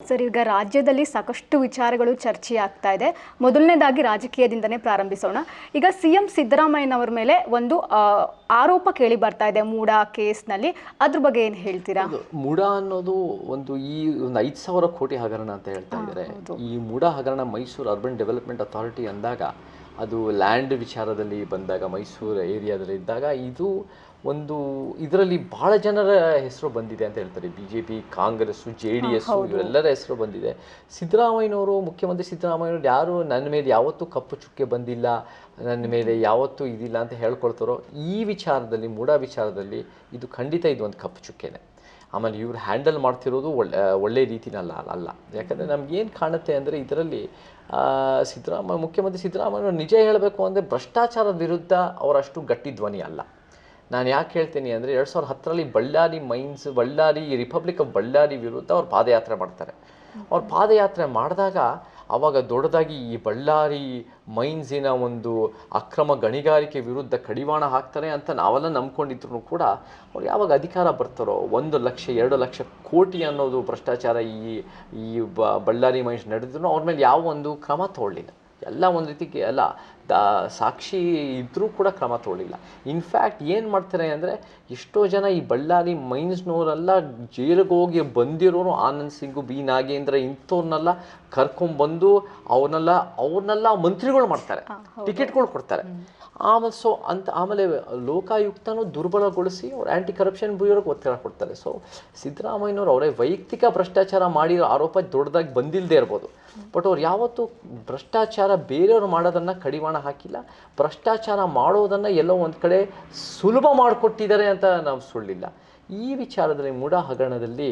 Sir ಈಗ ರಾಜ್ಯದಲ್ಲಿ ಸಾಕಷ್ಟು ವಿಚಾರಗಳು ಚರ್ಚೆ ಆಗ್ತಾ ಇದೆ. ಮೊದಲನೇದಾಗಿ ರಾಜಕೀಯದಿಂದನೇ ಪ್ರಾರಂಭಿಸೋಣ. ಈಗ ಸಿ ಎಂ ಸಿದ್ದರಾಮಯ್ಯನವರ ಮೇಲೆ ಒಂದು ಆ, ಆರೋಪ ಕೇಳಿ ಬರ್ತಾ ಇದೆ ಮೂಡಾ ಕೇಸ್ನಲ್ಲಿ. ಅದ್ರ ಬಗ್ಗೆ ಏನು ಹೇಳ್ತೀರಾ? ಮೂಡಾ ಅನ್ನೋದು ಒಂದು ಈ ಒಂದು ಐದು ಸಾವಿರ ಕೋಟಿ ಹಗರಣ ಅಂತ ಹೇಳ್ತಾ ಇದ್ದಾರೆ. ಈ ಮೂಡಾ ಹಗರಣ ಮೈಸೂರು ಅರ್ಬನ್ ಡೆವಲಪ್ಮೆಂಟ್ ಅಥಾರಿಟಿ ಅಂದಾಗ ಅದು ಲ್ಯಾಂಡ್ ವಿಚಾರದಲ್ಲಿ ಬಂದಾಗ ಮೈಸೂರು ಏರಿಯಾದಲ್ಲಿ ಇದ್ದಾಗ ಇದು ಒಂದು ಇದರಲ್ಲಿ ಬಹಳ ಜನರ ಹೆಸರು ಬಂದಿದೆ ಅಂತ ಹೇಳ್ತಾರೆ. B J P Congress J D S ಇವರೆಲ್ಲರ ಹೆಸರು ಬಂದಿದೆ. ಸಿದ್ದರಾಮಯ್ಯನವರು ಮುಖ್ಯಮಂತ್ರಿ ಸಿದ್ದರಾಮಯ್ಯನವರು ಯಾರು ನನ್ನ ಮೇಲೆ ಯಾವತ್ತೂ ಕಪ್ಪು ಚುಕ್ಕೆ ಬಂದಿಲ್ಲ ನನ್ನ ಮೇಲೆ ಯಾವತ್ತೂ ಇದಿಲ್ಲ ಅಂತ ಹೇಳ್ಕೊಳ್ತಾರೋ ಈ ವಿಚಾರದಲ್ಲಿ ಮೂಢ ವಿಚಾರದಲ್ಲಿ ಇದು ಖಂಡಿತ ಇದು ಒಂದು ಕಪ್ಪು ಚುಕ್ಕೆನೆ. ಆಮೇಲೆ ಇವ್ರು ಹ್ಯಾಂಡಲ್ ಮಾಡ್ತಿರೋದು ಒಳ್ಳೆ ಒಳ್ಳೆ ರೀತಿನಲ್ಲ, ಅಲ್ಲ ಯಾಕಂದರೆ ನಮ್ಗೇನು ಕಾಣುತ್ತೆ ಅಂದರೆ ಇದರಲ್ಲಿ ಸಿದ್ದರಾಮಯ್ಯ ಮುಖ್ಯಮಂತ್ರಿ ಸಿದ್ದರಾಮಯ್ಯ ನಿಜ ಹೇಳಬೇಕು ಅಂದರೆ ಭ್ರಷ್ಟಾಚಾರದ ವಿರುದ್ಧ ಅವರಷ್ಟು ಗಟ್ಟಿ ಧ್ವನಿ ಅಲ್ಲ. ನಾನು ಯಾಕೆ ಹೇಳ್ತೀನಿ ಅಂದರೆ ಎರಡು ಸಾವಿರದ ಹತ್ತರಲ್ಲಿ Bellary mines, Bellary republic of Bellary ವಿರುದ್ಧ ಅವ್ರು ಪಾದಯಾತ್ರೆ ಮಾಡ್ತಾರೆ. ಅವ್ರು ಪಾದಯಾತ್ರೆ ಮಾಡಿದಾಗ ಆವಾಗ ದೊಡ್ಡದಾಗಿ ಈ ಬಳ್ಳಾರಿ ಮೈನ್ಸಿನ ಒಂದು ಅಕ್ರಮ ಗಣಿಗಾರಿಕೆ ವಿರುದ್ಧ ಕಡಿವಾಣ ಹಾಕ್ತಾರೆ ಅಂತ ನಾವೆಲ್ಲ ನಂಬ್ಕೊಂಡಿದ್ರು ಕೂಡ ಅವ್ರು ಯಾವಾಗ ಅಧಿಕಾರ ಬರ್ತಾರೋ ಒಂದು ಲಕ್ಷ, ಎರಡು ಲಕ್ಷ ಕೋಟಿ ಅನ್ನೋದು ಭ್ರಷ್ಟಾಚಾರ ಈ ಈ ಬಳ್ಳಾರಿ ಮೈನ್ಸ್ ನಡೆದ್ರು ಅವ್ರ ಮೇಲೆ ಯಾವ ಒಂದು ಕ್ರಮ ತಗೊಳ್ಳಿಲ್ಲ ಎಲ್ಲ ಒಂದು ರೀತಿ ಎಲ್ಲ ದಾ ಸಾಕ್ಷಿ ಇದ್ದರೂ ಕೂಡ ಕ್ರಮ ತಗೊಳ್ಳಿಲ್ಲ. ಇನ್ಫ್ಯಾಕ್ಟ್ ಏನು ಮಾಡ್ತಾರೆ ಅಂದರೆ ಎಷ್ಟೋ ಜನ ಈ ಬಳ್ಳಾರಿ ಮೈನ್ಸ್ನವರೆಲ್ಲ ಜೈಲಿಗೆ ಹೋಗಿ ಬಂದಿರೋರು ಆನಂದ್ ಸಿಂಗು ಬಿ ನಾಗೇಂದ್ರ ಇಂಥವ್ರನ್ನೆಲ್ಲ ಕರ್ಕೊಂಬಂದು ಅವನ್ನೆಲ್ಲ ಅವ್ರನ್ನೆಲ್ಲ ಮಂತ್ರಿಗಳು ಮಾಡ್ತಾರೆ. ಟಿಕೆಟ್ಗಳು ಕೊಡ್ತಾರೆ. ಆಮೇಲೆ ಸೊ ಅಂತ ಆಮೇಲೆ ಲೋಕಾಯುಕ್ತನೂ ದುರ್ಬಲಗೊಳಿಸಿ ಅವ್ರು ಆ್ಯಂಟಿ ಕರಪ್ಷನ್ ಬ್ಯೂರೋಗೆ ಒತ್ತಡ ಕೊಡ್ತಾರೆ. ಸೊ ಸಿದ್ದರಾಮಯ್ಯನವ್ರು ಅವರೇ ವೈಯಕ್ತಿಕ ಭ್ರಷ್ಟಾಚಾರ ಮಾಡಿರೋ ಆರೋಪ ದೊಡ್ಡದಾಗಿ ಬಂದಿಲ್ಲದೆ ಇರ್ಬೋದು. ಬಟ್ ಅವ್ರು ಯಾವತ್ತೂ ಭ್ರಷ್ಟಾಚಾರ ಬೇರೆಯವ್ರು ಮಾಡೋದನ್ನು ಕಡಿವಾಣ ಹಾಕಿಲ್ಲ. ಭ್ರಷ್ಟಾಚಾರ ಮಾಡೋದನ್ನು ಎಲ್ಲೋ ಒಂದು ಕಡೆ ಸುಲಭ ಮಾಡಿಕೊಟ್ಟಿದ್ದಾರೆ ಅಂತ ನಾವು ಸುಳ್ಳಿಲ್ಲ. ಈ ವಿಚಾರದಲ್ಲಿ ಮೂಡ ಹಗರಣದಲ್ಲಿ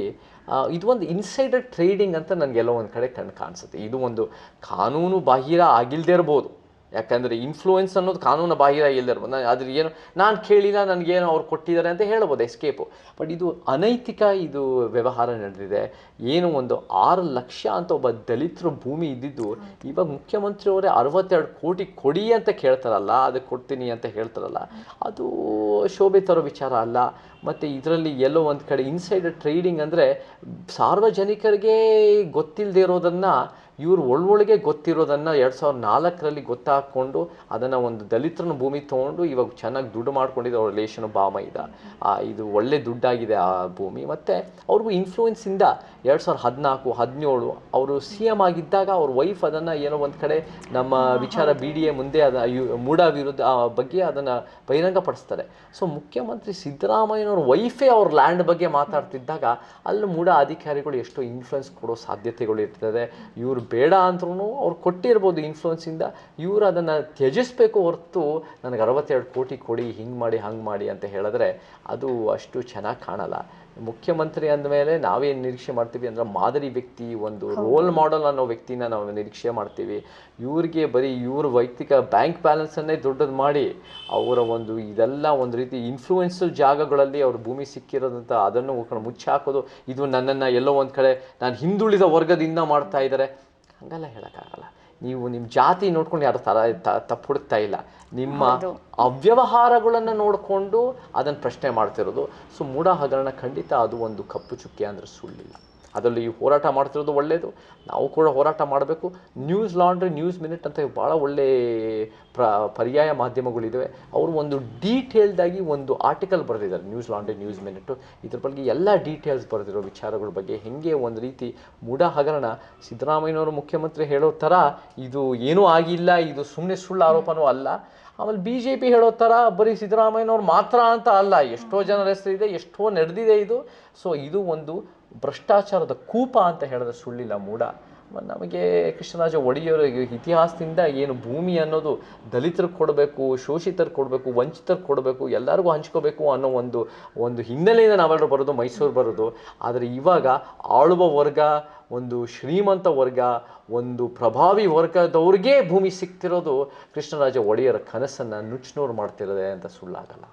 ಇದು ಒಂದು ಇನ್ಸೈಡರ್ ಟ್ರೇಡಿಂಗ್ ಅಂತ ನನಗೆಲ್ಲೋ ಒಂದು ಕಡೆ ಕಣ್ಣು ಕಾಣಿಸುತ್ತೆ. ಇದು ಒಂದು ಕಾನೂನು ಬಾಹಿರ ಆಗಿಲ್ಲದೇ ಇರ್ಬೋದು. ಯಾಕಂದರೆ ಇನ್ಫ್ಲೂಯೆನ್ಸ್ ಅನ್ನೋದು ಕಾನೂನು ಬಾಹಿರ ಇಲ್ಲದೆ ಇರ್ಬೋದು ನಾನು ಅದ್ರ ಏನು ನಾನು ಕೇಳಿಲ್ಲ, ನನಗೇನು ಅವ್ರು ಕೊಟ್ಟಿದ್ದಾರೆ ಅಂತ ಹೇಳ್ಬೋದು ಎಸ್ಕೇಪು ಬಟ್ ಇದು ಅನೈತಿಕ ಇದು ವ್ಯವಹಾರ ನಡೆದಿದೆ. ಏನು ಒಂದು ಆರು ಲಕ್ಷ ಅಂತ ಒಬ್ಬ ದಲಿತರು ಭೂಮಿ ಇದ್ದಿದ್ದು, ಇವಾಗ ಮುಖ್ಯಮಂತ್ರಿಯವರೇ ಅರವತ್ತೆರಡು ಕೋಟಿ ಕೊಡಿ ಅಂತ ಕೇಳ್ತಾರಲ್ಲ ಅದಕ್ಕೆ ಕೊಡ್ತೀನಿ ಅಂತ ಹೇಳ್ತಾರಲ್ಲ, ಅದು ಶೋಭೆ ತರೋ ವಿಚಾರ ಅಲ್ಲ. ಮತ್ತು ಇದರಲ್ಲಿ ಎಲ್ಲೋ ಒಂದು ಕಡೆ ಇನ್ಸೈಡ್ ಟ್ರೇಡಿಂಗ್ ಅಂದರೆ ಸಾರ್ವಜನಿಕರಿಗೆ ಗೊತ್ತಿಲ್ಲದೆ ಇರೋದನ್ನು ಇವರು ಒಳೊಳಗೆ ಗೊತ್ತಿರೋದನ್ನು ಎರಡು ಸಾವಿರದ ನಾಲ್ಕರಲ್ಲಿ ಗೊತ್ತಾಕೊಂಡು ಅದನ್ನು ಒಂದು ದಲಿತರನ್ನ ಭೂಮಿ ತೊಗೊಂಡು ಇವಾಗ ಚೆನ್ನಾಗಿ ದುಡ್ಡು ಮಾಡ್ಕೊಂಡಿದ್ದು ಅವ್ರ ರಿಲೇಷನು ಬಾಮ ಇದ. ಇದು ಒಳ್ಳೆ ದುಡ್ಡಾಗಿದೆ ಆ ಭೂಮಿ. ಮತ್ತು ಅವ್ರಿಗೂ ಇನ್ಫ್ಲೂಯೆನ್ಸಿಂದ ಎರಡು ಸಾವಿರದ ಹದಿನಾಲ್ಕು ಹದಿನೇಳು ಅವರು ಸಿ ಎಂ ಆಗಿದ್ದಾಗ ಅವ್ರ ವೈಫ್ ಅದನ್ನು ಏನೋ ಒಂದು ಕಡೆ ನಮ್ಮ ವಿಚಾರ ಬಿ ಡಿ ಎ ಮುಂದೆ ಅದ ಯು- ಮೂಡ ವಿರುದ್ಧ ಆ ಬಗ್ಗೆ ಅದನ್ನು ಬಹಿರಂಗಪಡಿಸ್ತಾರೆ. ಸೊ ಮುಖ್ಯಮಂತ್ರಿ ಸಿದ್ದರಾಮಯ್ಯನವ್ರ ವೈಫೇ ಅವ್ರ ಲ್ಯಾಂಡ್ ಬಗ್ಗೆ ಮಾತಾಡ್ತಿದ್ದಾಗ ಅಲ್ಲಿ ಮೂಡ ಅಧಿಕಾರಿಗಳು ಎಷ್ಟೋ ಇನ್ಫ್ಲುಯೆನ್ಸ್ ಕೊಡೋ ಸಾಧ್ಯತೆಗಳು ಇರ್ತದೆ. ಇವರು ಬೇಡ ಅಂದ್ರೂ ಅವ್ರು ಕೊಟ್ಟಿರ್ಬೋದು ಇನ್ಫ್ಲೂಯೆನ್ಸಿಂದ ಇವರು ಅದನ್ನು ತ್ಯಜಿಸ್ಬೇಕು ಹೊರತು ನನಗೆ ಅರವತ್ತೆರಡು ಕೋಟಿ ಕೊಡಿ ಹಿಂಗೆ ಮಾಡಿ ಹಂಗೆ ಮಾಡಿ ಅಂತ ಹೇಳಿದ್ರೆ ಅದು ಅಷ್ಟು ಚೆನ್ನಾಗಿ ಕಾಣಲ್ಲ. ಮುಖ್ಯಮಂತ್ರಿ ಅಂದಮೇಲೆ ನಾವೇನು ನಿರೀಕ್ಷೆ ಮಾಡ್ತೀವಿ ಅಂದ್ರೆ ಮಾದರಿ ವ್ಯಕ್ತಿ ಒಂದು ರೋಲ್ ಮಾಡೆಲ್ ಅನ್ನೋ ವ್ಯಕ್ತಿನ ನಾವು ನಿರೀಕ್ಷೆ ಮಾಡ್ತೀವಿ. ಇವ್ರಿಗೆ ಬರೀ ಇವ್ರ ವೈಯಕ್ತಿಕ ಬ್ಯಾಂಕ್ ಬ್ಯಾಲೆನ್ಸನ್ನೇ ದೊಡ್ಡದು ಮಾಡಿ ಅವರ ಒಂದು ಇದೆಲ್ಲ ಒಂದು ರೀತಿ ಇನ್ಫ್ಲೂಯೆನ್ಸ್ ಜಾಗಗಳಲ್ಲಿ ಅವ್ರ ಭೂಮಿ ಸಿಕ್ಕಿರೋದಂಥ ಅದನ್ನು ಮುಚ್ಚಾಕೋದು. ಇದು ನನ್ನನ್ನು ಎಲ್ಲೋ ಒಂದು ಕಡೆ ನಾನು ಹಿಂದುಳಿದ ವರ್ಗದಿಂದ ಮಾಡ್ತಾ ಇದ್ದಾರೆ ಹಂಗೆಲ್ಲ ಹೇಳೋಕ್ಕಾಗಲ್ಲ. ನೀವು ನಿಮ್ಮ ಜಾತಿ ನೋಡ್ಕೊಂಡು ಯಾರು ತರ ತಪ್ಪು ಹುಡುಕ್ತಾ ಇಲ್ಲ. ನಿಮ್ಮ ಅವ್ಯವಹಾರಗಳನ್ನು ನೋಡಿಕೊಂಡು ಅದನ್ನು ಪ್ರಶ್ನೆ ಮಾಡ್ತಿರೋದು. ಸೊ ಮೂಢ ಹಗರಣ ಖಂಡಿತ ಅದು ಒಂದು ಕಪ್ಪು ಚುಕ್ಕೆ ಅಂದರೆ ಸುಳ್ಳಿಲ್ಲ. ಅದರಲ್ಲಿ ಈ ಹೋರಾಟ ಮಾಡ್ತಿರೋದು ಒಳ್ಳೆಯದು ನಾವು ಕೂಡ ಹೋರಾಟ ಮಾಡಬೇಕು. ನ್ಯೂಸ್ ಲಾಂಡ್ರಿ ನ್ಯೂಸ್ ಮಿನಿಟ್ ಅಂತ ಭಾಳ ಒಳ್ಳೆ ಪ್ರ, ಪರ್ಯಾಯ ಮಾಧ್ಯಮಗಳಿದ್ದಾವೆ ಅವರು ಒಂದು ಡೀಟೇಲ್ಡಾಗಿ ಒಂದು ಆರ್ಟಿಕಲ್ ಬರೆದಿದ್ದಾರೆ. ನ್ಯೂಸ್ ಲಾಂಡ್ರಿ ನ್ಯೂಸ್ ಮಿನಿಟು ಇದ್ರ ಬಗ್ಗೆ ಎಲ್ಲ ಡೀಟೇಲ್ಸ್ ಬರೆದಿರೋ ವಿಚಾರಗಳ ಬಗ್ಗೆ ಹೆಂಗೆ ಒಂದು ರೀತಿ ಮೂಢ ಹಗರಣ ಸಿದ್ದರಾಮಯ್ಯನವರು ಮುಖ್ಯಮಂತ್ರಿ ಹೇಳೋ ಥರ ಇದು ಏನೂ ಆಗಿಲ್ಲ, ಇದು ಸುಮ್ಮನೆ ಸುಳ್ಳು ಆರೋಪನೂ ಅಲ್ಲ. ಆಮೇಲೆ ಬಿ ಜೆ ಪಿ ಹೇಳೋ ಥರ ಬರೀ ಸಿದ್ದರಾಮಯ್ಯನವ್ರು ಮಾತ್ರ ಅಂತ ಅಲ್ಲ. ಎಷ್ಟೋ ಜನರ ಹೆಸರಿದೆ, ಎಷ್ಟೋ ನಡೆದಿದೆ ಇದು. ಸೊ ಇದು ಒಂದು ಭ್ರಷ್ಟಾಚಾರದ ಕೂಪ ಅಂತ ಹೇಳಿದ್ರೆ ಸುಳ್ಳಿಲ್ಲ ಮೂಢ ನಮಗೆ ಕೃಷ್ಣರಾಜ ಒಡೆಯರ ಇತಿಹಾಸದಿಂದ ಏನು ಭೂಮಿ ಅನ್ನೋದು ದಲಿತರಿಗೆ ಕೊಡಬೇಕು, ಶೋಷಿತರು ಕೊಡಬೇಕು, ವಂಚಿತರು ಕೊಡಬೇಕು, ಎಲ್ಲರಿಗೂ ಹಂಚ್ಕೋಬೇಕು ಅನ್ನೋ ಒಂದು ಒಂದು ಹಿನ್ನೆಲೆಯಿಂದ ನಾವೆಲ್ಲರೂ ಬರೋದು, ಮೈಸೂರು ಬರೋದು. ಆದರೆ ಇವಾಗ ಆಳುವ ವರ್ಗ, ಒಂದು ಶ್ರೀಮಂತ ವರ್ಗ, ಒಂದು ಪ್ರಭಾವಿ ವರ್ಗದವ್ರಿಗೆ ಭೂಮಿ ಸಿಗ್ತಿರೋದು ಕೃಷ್ಣರಾಜ ಒಡೆಯರ ಕನಸನ್ನು ನುಚ್ಚುನೂರು ಮಾಡ್ತಿರೋದೆ ಅಂತ ಸುಳ್ಳಾಗಲ್ಲ